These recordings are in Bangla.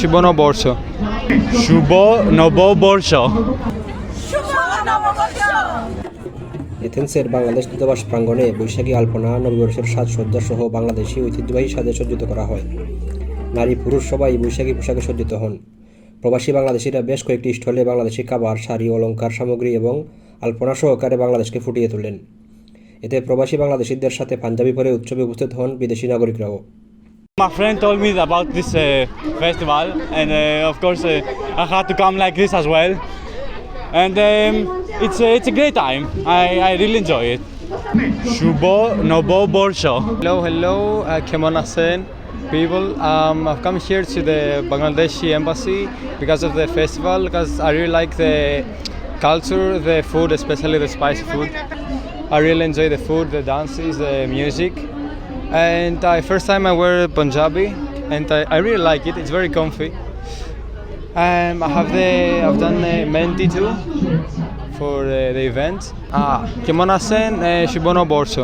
শুভ নববর্ষ। শুভ নববর্ষ। এথেন্সের বাংলাদেশ দূতাবাস প্রাঙ্গণে বৈশাখী আলপনা নববর্ষের সাজসজ্জা সহ বাংলাদেশি ঐতিহ্যবাহী সাজে সজ্জিত করা হয়। নারী পুরুষ সবাই বৈশাখী পোশাকে সজ্জিত হন। প্রবাসী বাংলাদেশিরা বেশ কয়েকটি স্টলে বাংলাদেশি খাবার শাড়ি অলংকার সামগ্রী এবং আলপনা সহকারে বাংলাদেশকে ফুটিয়ে তোলেন। এতে প্রবাসী বাংলাদেশিদের সাথে পাঞ্জাবি পরে উৎসবে উপস্থিত হন বিদেশি নাগরিকরাও। My friend told me about this uh, festival, and uh, of course, uh, I had to come like this as well. And um, it's, uh, it's a great time. I, I really enjoy it. Shubo Nobo Borsho. Hello, hello, uh, Kemon people. Um, I've come here to the Bangladeshi embassy because of the festival, because I really like the culture, the food, especially the spicy food. I really enjoy the food, the dances, the music. And uh, first time I wear Punjabi, and I, I really like it. It's very comfy. Um, I have the I've done the mehndi too for uh, the event. Ah, কেমন আছেন শুভ নববর্ষ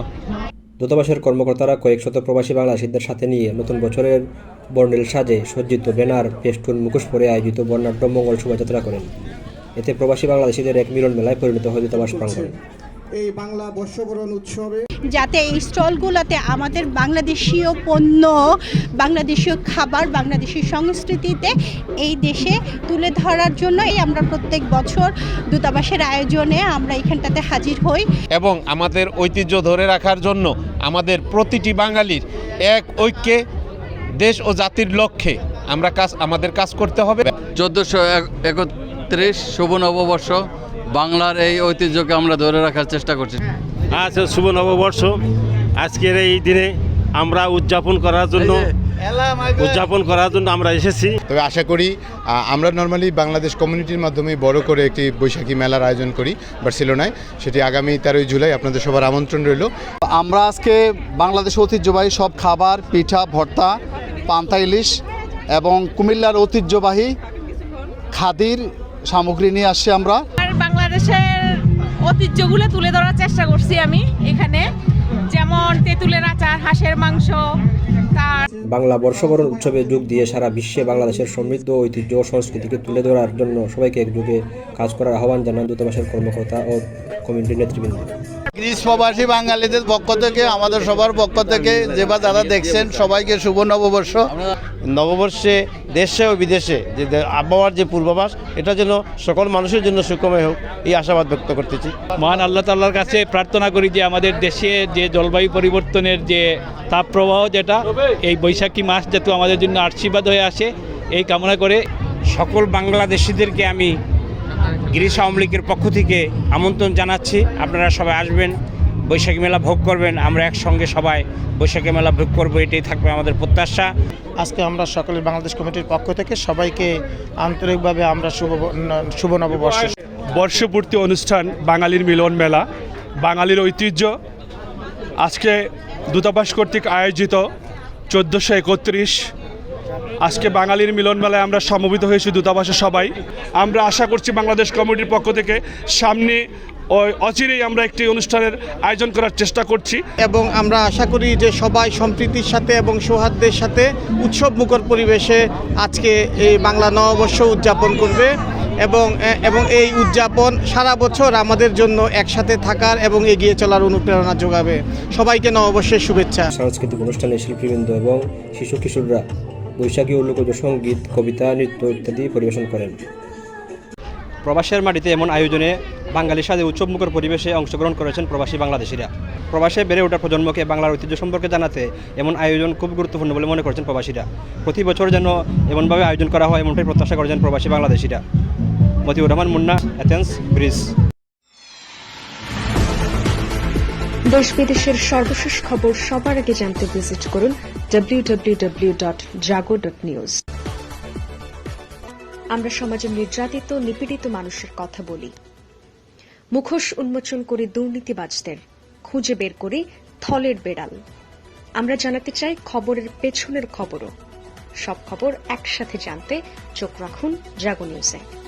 দূতাবাসের কর্মকর্তারা কয়েক শত প্রবাসী বাংলাদেশিদের সাথে নিয়ে নতুন বছরের বর্ণিল সাজে সজ্জিত ব্যানার পেস্টুন মুখোশ পরে আয়োজিত বর্ণাঢ্য মঙ্গল শোভাযাত্রা করেন এতে প্রবাসী বাংলাদেশিদের এক মিলন মেলায় পরিণত হয় দূতাবাস প্রাঙ্গণ এই বাংলা বর্ষবরণ উৎসবে। যাতে এই স্টলগুলোতে আমাদের বাংলাদেশীয় পণ্য বাংলাদেশীয় খাবার বাংলাদেশি সংস্কৃতিতে এই দেশে তুলে ধরার জন্য এই আমরা প্রত্যেক বছর দূতাবাসের আয়োজনে আমরা এখানটাতে হাজির হই। এবং আমাদের ঐতিহ্য ধরে রাখার জন্য আমাদের প্রতিটি বাঙালির এক ঐক্যে দেশ ও জাতির লক্ষ্যে আমরা কাজ আমাদের কাজ করতে হবে। চোদ্দোশো একত্রিশ শুভ নববর্ষ। বাংলার এই ঐতিহ্যকে আমরা ধরে রাখার চেষ্টা করছি। আজ শুভ নববর্ষ। আজকের এই দিনে আমরা উদযাপন করার জন্য উদযাপন করার জন্য আমরা এসেছি। তবে আশা করি আমরা নর্মালি বাংলাদেশ কমিউনিটির মাধ্যমে বড় করে একটি বৈশাখী মেলার আয়োজন করি বার্সেলোনায়। সেটি আগামী তেরোই জুলাই আপনাদের সবার আমন্ত্রণ রইল। আমরা আজকে বাংলাদেশ ঐতিহ্যবাহী সব খাবার পিঠা ভর্তা পান্তা ইলিশ এবং কুমিল্লার ঐতিহ্যবাহী খাদির সামগ্রী নিয়ে আসছি আমরা। ঐতিহ্যগুলো তুলে ধরার চেষ্টা করছি আমি এখানে। যেমন তেঁতুলের আচার, হাঁসের মাংস বাংলা বর্ষবরণ উৎসবে যোগ দিয়ে সারা বিশ্বে বাংলাদেশের সমৃদ্ধ ঐতিহ্য ও সংস্কৃতিকে তুলে ধরার জন্য সবাইকে একযোগে কাজ করার আহ্বান জানান দূতাবাসের কর্মকর্তা ও কমিউনিটি নেতৃবৃন্দ। গ্রীষ্মবাসী বাঙালিদের পক্ষ থেকে আমাদের সবার পক্ষ থেকে যেভাবে যারা দেখছেন সবাইকে শুভ নববর্ষ। নববর্ষে দেশে ও বিদেশে যে আবহাওয়ার যে পূর্বাভাস এটা যেন সকল মানুষের জন্য সুখময় হোক এই আশাবাদ ব্যক্ত করতেছি। মহান আল্লাহ তাল্লার কাছে প্রার্থনা করি যে আমাদের দেশে যে জলবায়ু পরিবর্তনের যে তাপপ্রবাহ যেটা এই বৈশাখী মাস যেহেতু আমাদের জন্য আশীর্বাদ হয়ে আসে এই কামনা করে সকল বাংলাদেশিদেরকে আমি গিরিশ আওয়ামী লীগের পক্ষ থেকে আমন্ত্রণ জানাচ্ছি। আপনারা সবাই আসবেন বৈশাখী মেলা ভোগ করবেন আমরা একসঙ্গে সবাই বৈশাখী মেলা ভোগ করব এটাই থাকবে আমাদের প্রত্যাশা। আজকে আমরা সকলের বাংলাদেশ কমিটির পক্ষ থেকে সবাইকে আন্তরিকভাবে আমরা শুভ শুভ নববর্ষ। বর্ষপূর্তি অনুষ্ঠান বাঙালির মিলন মেলা বাঙালির ঐতিহ্য। আজকে দূতাবাস কর্তৃক আয়োজিত চোদ্দোশো একত্রিশ আজকে বাঙালির মিলন মেলায় আমরা সমবেত হয়েছি দূতাবাসে সবাই। আমরা আশা করছি বাংলাদেশ কমিটির পক্ষ থেকে সামনে ও- অচিরেই আমরা একটি অনুষ্ঠানের আয়োজন করার চেষ্টা করছি। এবং আমরা আশা করি যে সবাই সম্প্রীতির সাথে এবং সৌহার্দ্যের সাথে উৎসব মুখর পরিবেশে আজকে এই বাংলা নববর্ষ উদযাপন করবে এবং এবং এই উদযাপন সারা বছর আমাদের জন্য একসাথে থাকার এবং এগিয়ে চলার অনুপ্রেরণা যোগাবে। সবাইকে নববর্ষের শুভেচ্ছা। সাংস্কৃতিক অনুষ্ঠানে শিল্পীবৃন্দ এবং শিশু কিশোররা বৈশাখী ও লোকজ সংগীত কবিতা নৃত্য ইত্যাদি পরিবেশন করেন। প্রবাসের মাটিতে এমন আয়োজনে বাঙালির সাথে উৎসবমুখর পরিবেশে অংশগ্রহণ করেছেন প্রবাসী বাংলাদেশিরা। প্রবাসে বেড়ে ওঠা প্রজন্মকে বাংলার ঐতিহ্য সম্পর্কে জানাতে এমন আয়োজন খুব গুরুত্বপূর্ণ বলে মনে করছেন প্রবাসীরা। প্রতি বছর যেন এমনভাবে আয়োজন করা হয় এমনটাই প্রত্যাশা করেছেন প্রবাসী বাংলাদেশিরা। Motiur Rahman Munna Athens bridge. দেশ বিদেশের সর্বশেষ খবর সবার আগে জানতে ভিজিট করুন www.jago.news আমরা সমাজে নির্যাতিত, নিপীড়িত মানুষের কথা বলি। মুখোশ উন্মোচন করে দুর্নীতিবাজদের খুঁজে বের করি থলের বেড়াল। আমরা জানাতে চাই খবরের পেছনের খবরও। সব খবর একসাথে জানতে চোখ রাখুন জাগো নিউজে